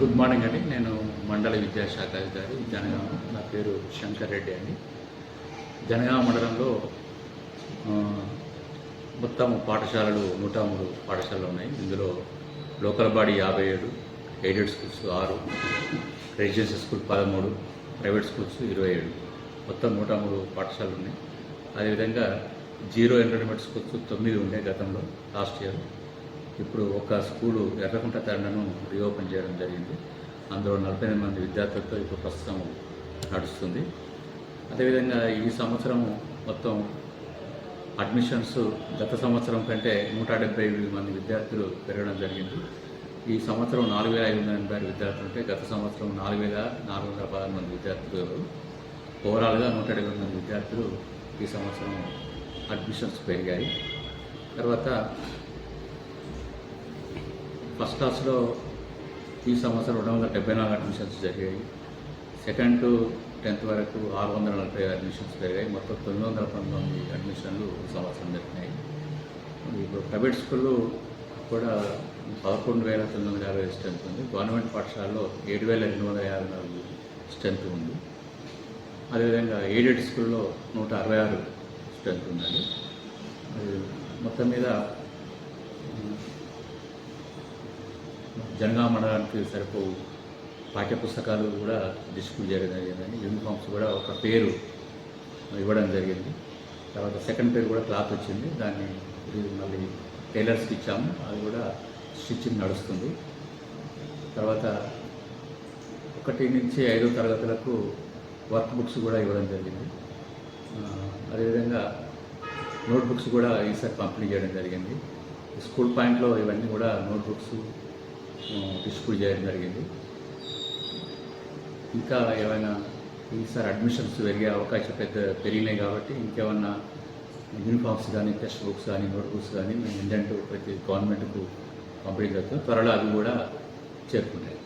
Good morning అండి. నేను మండల విద్యాశాఖ అధికారి జనగామ. నా పేరు శంకర్ రెడ్డి అండి. జనగామ మండలంలో మొత్తం పాఠశాలలు నూట మూడు పాఠశాలలు ఉన్నాయి. ఇందులో లోకల్ బాడీ యాభై ఏడు ఎయిడెడ్ స్కూల్స్ ఆరు రెసిడెన్షియల్ స్కూల్ పదమూడు ప్రైవేట్ స్కూల్స్ ఇరవై ఏడు. మొత్తం నూట మూడు పాఠశాలలు ఉన్నాయి. అదేవిధంగా జీరో ఎంటర్టైన్మెంట్ స్కూల్స్ తొమ్మిది ఉన్నాయి గతంలో లాస్ట్ ఇయర్. ఇప్పుడు ఒక స్కూలు ఎర్రకుంట తండను రీఓపెన్ చేయడం జరిగింది. అందులో నలభై ఎనిమిది మంది విద్యార్థులతో ఇప్పుడు ప్రస్తుతం నడుస్తుంది. అదేవిధంగా ఈ సంవత్సరం మొత్తం అడ్మిషన్స్ గత సంవత్సరం కంటే నూట డెబ్బై ఎనిమిది మంది విద్యార్థులు పెరగడం జరిగింది. ఈ సంవత్సరం నాలుగు వేల ఐదు వందల ఎనభై ఆరు విద్యార్థులు ఉంటే గత సంవత్సరం నాలుగు వేల నాలుగు వందల పదహారు మంది విద్యార్థులు ఓవరాల్గా నూట డెబ్బై మంది విద్యార్థులు ఈ సంవత్సరం అడ్మిషన్స్ పెరిగాయి. తర్వాత ఫస్ట్ క్లాస్లో ఈ సంవత్సరం రెండు వందల డెబ్బై నాలుగు అడ్మిషన్స్ జరిగాయి. సెకండ్ టు టెన్త్ వరకు ఆరు వందల నలభై అడ్మిషన్స్ పెరిగాయి మొత్తం తొమ్మిది వందల పంతొమ్మిది అడ్మిషన్లు ఈ సంవత్సరం జరిగినాయి. ఇప్పుడు ప్రైవేట్ స్కూల్లో కూడా పదకొండు వేల తొమ్మిది వందల యాభై స్ట్రెంత్ ఉంది. గవర్నమెంట్ పాఠశాలలో ఏడు వేల ఎనిమిది వందల యాభై నాలుగు స్ట్రెంత్ ఉంది. అదేవిధంగా ఎయిడెడ్ స్కూల్లో నూట అరవై ఆరు స్ట్రెంత్ ఉందండి అది మొత్తం మీద జనగామ మండలానికి సరిపోవు పాఠ్యపుస్తకాలు కూడా డిస్ట్రిబ్యూట్ చేయడం జరిగిందని యూనిఫామ్స్ కూడా ఒక పేరు ఇవ్వడం జరిగింది. తర్వాత సెకండ్ పేరు కూడా క్లాత్ వచ్చింది. దాన్ని మళ్ళీ టైలర్స్కి ఇచ్చాము. అది కూడా స్టిచ్చింగ్ నడుస్తుంది. తర్వాత ఒకటి నుంచి ఐదో తరగతులకు వర్క్ బుక్స్ కూడా ఇవ్వడం జరిగింది. అదేవిధంగా నోట్బుక్స్ కూడా ఈసారి పంపిణీ చేయడం జరిగింది. స్కూల్ పాయింట్లో ఇవన్నీ కూడా నోట్బుక్స్ డిస్ట్రిబ్యూట్ చేయడం జరిగింది. ఇంకా ఏమైనా ఈసారి అడ్మిషన్స్ పెరిగే అవకాశం పెద్ద పెరిగినాయి కాబట్టి ఇంకేమన్నా యూనిఫామ్స్ కానీ టెక్స్ట్ బుక్స్ కానీ నోట్బుక్స్ కానీ మేము ఇండెంట్ ప్రతి గవర్నమెంట్కు పంపిణీ జరుగుతుంది త్వరలో అవి కూడా చేరుకుంటాయి.